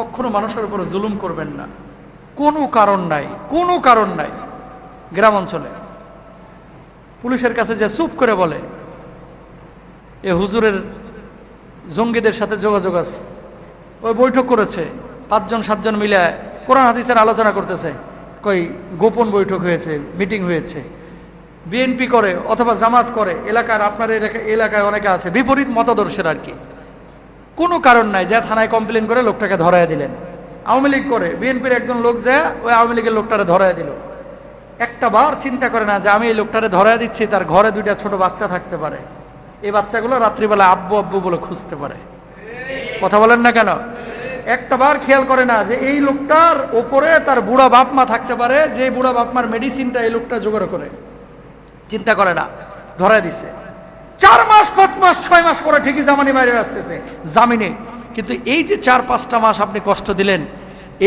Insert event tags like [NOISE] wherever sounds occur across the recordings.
কখনো মানুষের উপরে জুলুম করবেন না। কোনো কারণ নাই, কোনো কারণ নাই গ্রাম অঞ্চলে। পুলিশের কাছে যে চুপ করে বলে, এ হুজুরের জঙ্গিদের সাথে যোগাযোগ আছে। ওই বৈঠক করেছে, পাঁচজন, সাতজন মিলে কোরআন হাদিসের আলোচনা করতেছে। কই, গোপন বৈঠক হয়েছে, মিটিং হয়েছে। বিএনপি করে অথবা জামাত করে, এলাকার আপনার এলাকায় অনেকে আছে, বিপরীত মতাদর্শের আর কি। কোনো কারণ নাই, যা থানায় কমপ্লেন করে লোকটাকে ধরায় দিলেন। আওয়ামী লীগ করে, বিএনপির একজন লোক যা, ওই আওয়ামী লীগের লোকটারে ধরায় দিল। একটা বার চিন্তা করে না যে, আমি এই লোকটারে ধরায় দিচ্ছি, তার ঘরে দুইটা ছোট বাচ্চা থাকতে পারে। এই বাচ্চাগুলো রাত্রিবেলা আব্বু আব্বু বলে খুঁজতে পারে। কথা বলেন না কেন? একটা বার খেয়াল করে না যে, এই লোকটার ওপরে তার বুড়া বাপ মা থাকতে পারে, যে বুড়া বাপ মার মেডিসিনটা এই লোকটা জোগাড় করে। চিন্তা করে না, ধরায় দিচ্ছে চার মাস, পাঁচ মাস, ছয় মাস পরে ঠিকই জামানি বাইরে আসতেছে। জামিনে। কিন্তু এই যে চার, পাঁচটা মাস আপনি কষ্ট দিলেন,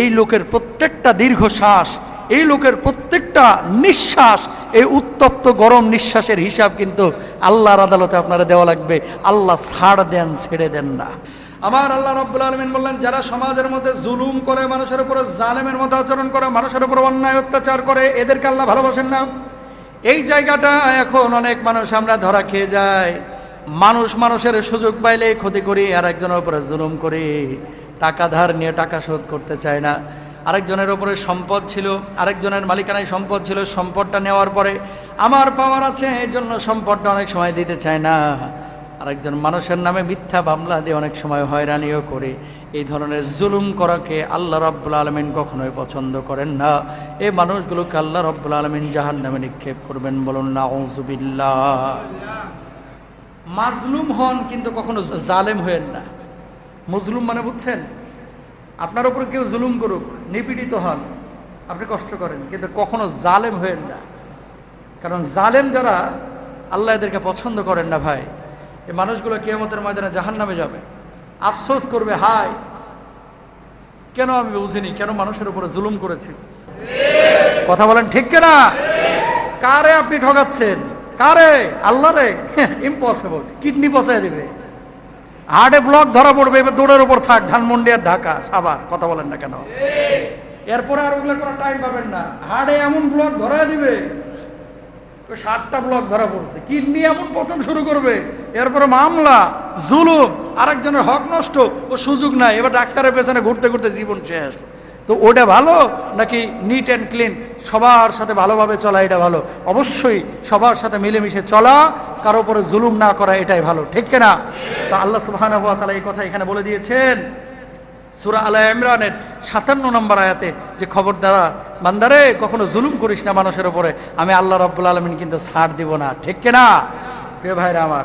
এই লোকের প্রত্যেকটা দীর্ঘশ্বাস, এই লোকের প্রত্যেকটা নিঃশ্বাস, এই উত্তপ্ত গরম নিঃশ্বাসের হিসাব কিন্তু আল্লাহর আদালতে আপনারা দেওয়া লাগবে। আল্লাহ ছাড় দেন, ছেড়ে দেন না। আমার আল্লাহ রব্বুল আলমিন বললেন, যারা সমাজের মধ্যে জুলুম করে, মানুষের উপরে জালেমের মতো আচরণ করে, মানুষের উপর অন্যায় অত্যাচার করে, এদেরকে আল্লাহ ভালোবাসেন না। এই জায়গাটা এখন অনেক মানুষ আমরা ধরা খেয়ে যায় মানুষ মানুষের সুযোগ পাইলে ক্ষতি করি আর একজনের উপরে জুলুম করি। টাকা ধার নিয়ে টাকা শোধ করতে চায় না। আরেকজনের ওপরে সম্পদ ছিল, আরেকজনের মালিকানায় সম্পদ ছিল, সম্পদটা নেওয়ার পরে আমার পাওয়ার আছে এই জন্য সম্পদটা অনেক সময় দিতে চায় না। আরেকজন মানুষের নামে মিথ্যা মামলা দিয়ে অনেক সময় হয়রানিও করে। এই ধরনের জুলুম করাকে আল্লাহ রব্বুল আলমিন কখনোই পছন্দ করেন না। এই মানুষগুলোকে আল্লাহ রব্বুল আলমিন জাহান নামে নিক্ষেপ করবেন বলুন না ঔজুবিল্লাহ মাজলুম হন কিন্তু কখনো জালেম হয়েন না। মজলুম মানে বুঝছেন, আপনার উপর কেউ জুলুম করুক, নিপীড়িত হন, আপনি কষ্ট করেন, কিন্তু কখনো জালেম হয়েন না। কারণ জালেম যারা, আল্লাহ এদেরকে পছন্দ করেন না ভাই। এই মানুষগুলো কেয়ামতের ময়দানে জাহান নামে যাবে। আফসোস করবে হাই কেন আমি বুঝিনি? কেন মানুষের উপরে জুলুম করেছি? কথা বলেন ঠিক কেনা? কারে আপনি ঠকাচ্ছেন? কারে? আল্লাহ রে! [LAUGHS] ইম্পসিবল কিডনি পচায় দিবে। হার্টে ব্লক ধরা পড়বে, এবার দৌড়ের উপর থাক। ধানমন্ডি আর ঢাকা সাবার কথা বলেন না কেন? এরপরে আর ওগুলো কোনো টাইম পাবেন না। হার্টে এমন ব্লক ধরা দিবে সাতটা ব্লক ধরা পড়ছে। কিডনি এমন পচন শুরু করবে, এরপরে মামলা, জুলুম, আরেকজনের হক নষ্ট, ও সুযোগ নাই। এবার ডাক্তারের পেছনে ঘুরতে ঘুরতে জীবন শেষ। তো ওটা ভালো নাকি নিট অ্যান্ড ক্লিন সবার সাথে ভালোভাবে চলা এটা ভালো। অবশ্যই সবার সাথে মিলেমিশে চলা, কারও উপরে জুলুম না করা এটাই ভালো। ঠিক কিনা? তো আল্লাহ তাআলা এই কথা এখানে বলে দিয়েছেন। সুরা আলা ইমরানের সাতান্ন নম্বর আয়াতে যে খবর দ্বারা বান্দারে, কখনো জুলুম করিস না মানুষের ওপরে আমি আল্লাহ রব্বুল আলমিন কিন্তু ছাড় দিব না। ঠিক কিনা? প্রিয় ভাইরা আমার।